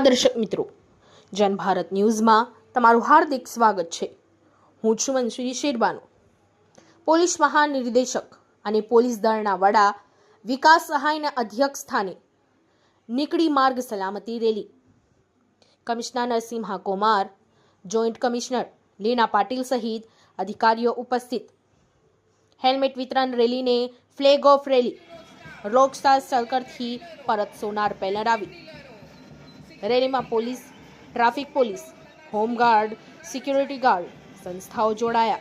નમસ્કાર દર્શક મિત્રો, જન ભારત ન્યૂઝમાં તમારું હાર્દિક સ્વાગત છે. હું છું મનસુરી શેરબાનો. પોલીસ મહાનિર્દેશક અને પોલીસ દળના વડા વિકાસ સહાયના અધ્યક્ષ સ્થાને નીકળી માર્ગ સલામતી rally. Commissioner Narasimha Kumar, joint commissioner Leena Patil સહિત અધિકારીઓ ઉપસ્થિત. હેલ્મેટ વિતરણ રેલીને ફ્લેગ ઓફ રેલી રોકસ્ટાર સર્કલથી પરત સોનાર પેલર આવી. રેલીમાં police traffic police home guard security guard સંસ્થાઓ જોડાયા.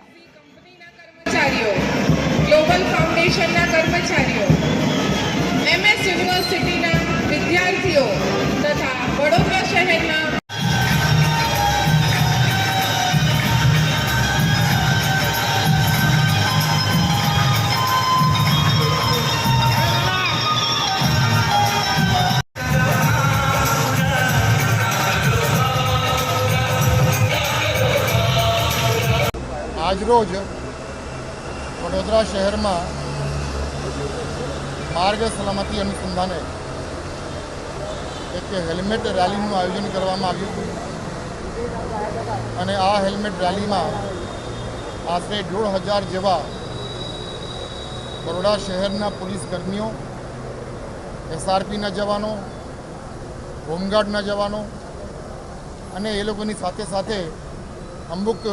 કર્મચારીઓ ગ્લોબલ ફાઉન્ડેશનના કર્મચારીઓ આજરોજ વડોદરા શહેરમાં માર્ગ સલામતી અનુસંધાને એક હેલ્મેટ રેલીનું આયોજન કરવામાં આવ્યું. હતું અને આ હેલ્મેટ રેલીમાં આશરે દોઢ હજાર જેવા બરોડા શહેરના પોલીસ કર્મીઓ, એસઆરપીના જવાનો, હોમગાર્ડના જવાનો અને એ લોકોની સાથે સાથે અમુક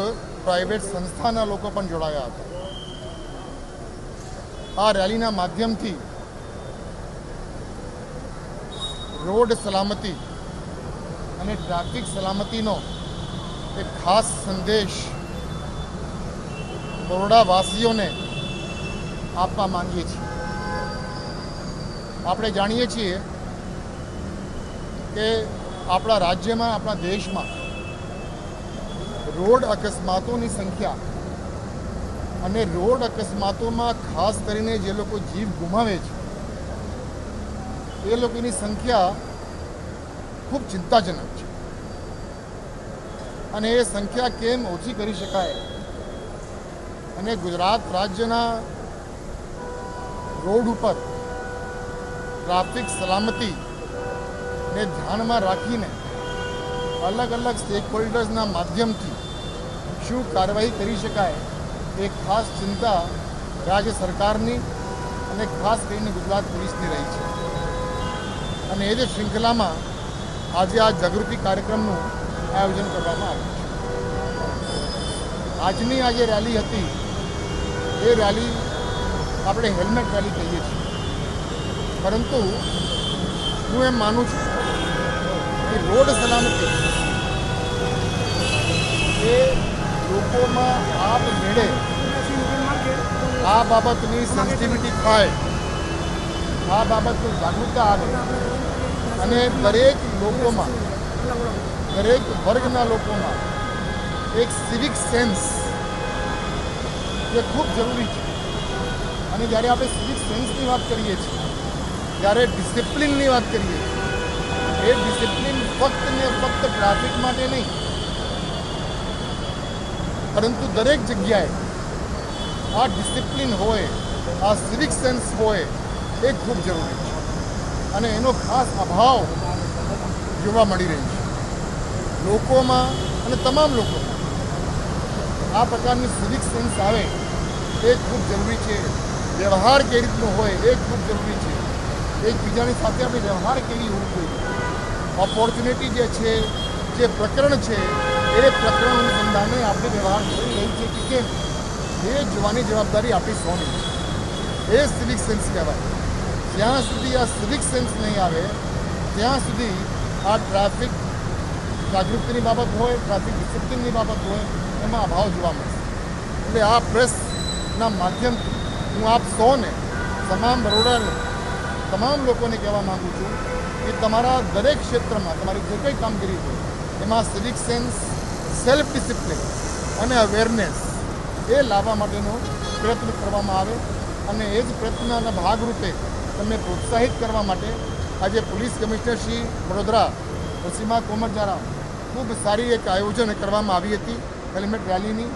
પ્રાઇવેટ સંસ્થાના લોકો પણ જોડાયા હતા. આ રેલીના માધ્યમથી રોડ સલામતી અને ટ્રાફિક સલામતીનો એક ખાસ સંદેશ બરોડાવાસીઓને આપવા માંગીએ છીએ. આપણે જાણીએ છીએ કે આપણા રાજ્યમાં, આપણા દેશમાં રોડ અકસ્માતોની સંખ્યા અને રોડ અકસ્માતોમાં ખાસ કરીને જે લોકો જીવ ગુમાવે છે, એ લોકોની સંખ્યા ખૂબ ચિંતાજનક છે. અને એ સંખ્યા કેમ ઓછી કરી શકાય? અને ગુજરાત રાજ્યના રોડ ઉપર ટ્રાફિક સલામતી ને ધ્યાનમાં રાખીને અલગ અલગ સ્ટેક હોલ્ડર્સના માધ્યમથી શું કાર્યવાહી કરી શકાય એ ખાસ ચિંતા રાજ્ય સરકારની અને ખાસ કરીને ગુજરાત પોલીસની રહી છે. અને એ જ શૃંખલામાં આજે આ જાગૃતિ કાર્યક્રમનું આયોજન કરવામાં આવ્યું છે. આજની આ જે રેલી હતી, એ રેલી આપણે હેલ્મેટ રેલી કહીએ છીએ. પરંતુ હું એમ માનું છું કે રોડ સલામતી એ લોકોમાં મેળે આ બાબતની સેન્સિટિવિટી થાય. આ બાબતની જાગૃતતા આવે. અને દરેક લોકોમાં, દરેક વર્ગના લોકોમાં એક સિવિક સેન્સ જે ખૂબ જરૂરી છે. અને જ્યારે આપણે સિવિક સેન્સની વાત કરીએ છીએ, જ્યારે ડિસિપ્લિનની વાત કરીએ છીએ, એ ડિસિપ્લિન ફક્ત ને ફક્ત ટ્રાફિક માટે નહીં પરંતુ દરેક જગ્યાએ આ ડિસિપ્લિન હોય, આ સિવિક સેન્સ હોય, એ ખૂબ જરૂરી છે. અને એનો ખાસ અભાવ જોવા મળી રહ્યો છે. લોકોમાં અને તમામ લોકો આ પ્રકારની સિવિક સેન્સ આવે, એ ખૂબ જરૂરી છે. વ્યવહાર કેવી રીતનો હોય, એ ખૂબ જરૂરી છે. એકબીજાની સાથે આપણે વ્યવહાર કેવી હોવું જોઈએ? ઓપોર્ચ્યુનિટી જે છે, જે પ્રકરણ છે એ પ્રકરણ અનુસંધાને આપણે વ્યવહાર કરી રહી છે કે કેમ? એ જોવાની જવાબદારી આપણી સૌની એ સિવિક સેન્સ કહેવાય. જ્યાં સુધી આ સિવિક સેન્સ નહીં આવે, ત્યાં સુધી આ ટ્રાફિક જાગૃતિની બાબત હોય ટ્રાફિક ડિસિપ્લિનની બાબત હોય, એમાં અભાવ જોવા મળશે. એટલે આ પ્રેસના માધ્યમથી હું આપ સૌને તમામ બરોડા તમામ લોકોને કહેવા માગું છું કે તમારા દરેક ક્ષેત્રમાં તમારી જે કંઈ કામગીરી હોય, એમાં સિવિક સેન્સ સેલ્ફ ડિસિપ્લિન અને અવેરનેસ એ લાવવા માટેનો પ્રયત્ન કરવામાં આવે અને એ જ પ્રયત્નના ભાગરૂપે તમને પ્રોત્સાહિત કરવા માટે આજે પોલીસ કમિશનર શ્રી વડોદરા રસીમા કોમર દ્વારા ખૂબ સારી એક આયોજન કરવામાં આવી હતી, હેલ્મેટ રેલીની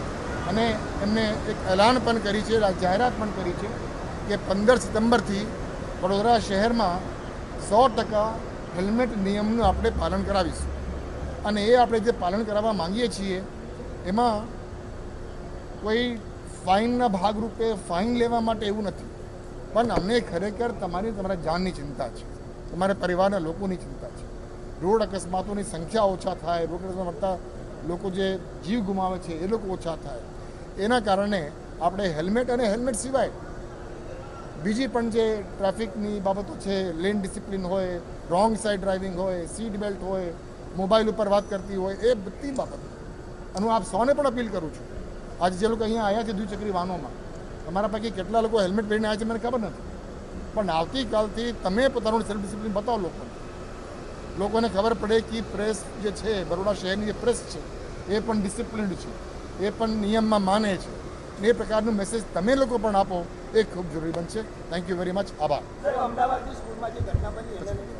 અને એમને એક એલાન પણ કરી છે જાહેરાત પણ કરી છે કે પંદર સપ્ટેમ્બરથી વડોદરા શહેરમાં સો ટકા હેલ્મેટ નિયમનું આપણે પાલન કરાવીશું. અને એ આપણે જે પાલન કરાવવા માંગીએ છીએ, એમાં કોઈ ફાઇનના ભાગરૂપે ફાઇન લેવા માટે એવું નથી. પણ અમને ખરેખર તમારી, તમારા જાનની ચિંતા છે. તમારા પરિવારના લોકોની ચિંતા છે. રોડ અકસ્માતોની સંખ્યા ઓછા થાય, રોડ અકસ્માત મળતા લોકો જે જીવ ગુમાવે છે, એ લોકો ઓછા થાય. એના કારણે આપણે હેલ્મેટ અને હેલ્મેટ સિવાય બીજી પણ જે ટ્રાફિકની બાબતો છે, લેન ડિસિપ્લિન હોય, રોંગ સાઈડ ડ્રાઇવિંગ હોય, સીટ બેલ્ટ હોય મોબાઈલ ઉપર વાત કરતી હોય એ બધી બાબતો. અને હું આપ સૌને પણ અપીલ કરું છું. આજે જે લોકો અહીંયા આવ્યા છે દ્વિચક્રી વાહનોમાં તમારા પૈકી કેટલા લોકો હેલ્મેટ પહેરીને આવ્યા છે મને ખબર નથી. પણ આવતીકાલથી તમે પોતાનું સેલ્ફ ડિસિપ્લિન બતાવો લોકોને. લોકોને ખબર પડે કે પ્રેસ જે છે, બરોડા શહેરની જે પ્રેસ છે, એ પણ ડિસિપ્લિન્ડ છે. એ પણ નિયમમાં માને છે. એ પ્રકારનું મેસેજ તમે લોકો પણ આપો, એ ખૂબ જરૂરી બનશે. થેન્ક યુ વેરી મચ આભાર. અમદાવાદની સ્કૂલમાં જે ઘટના બની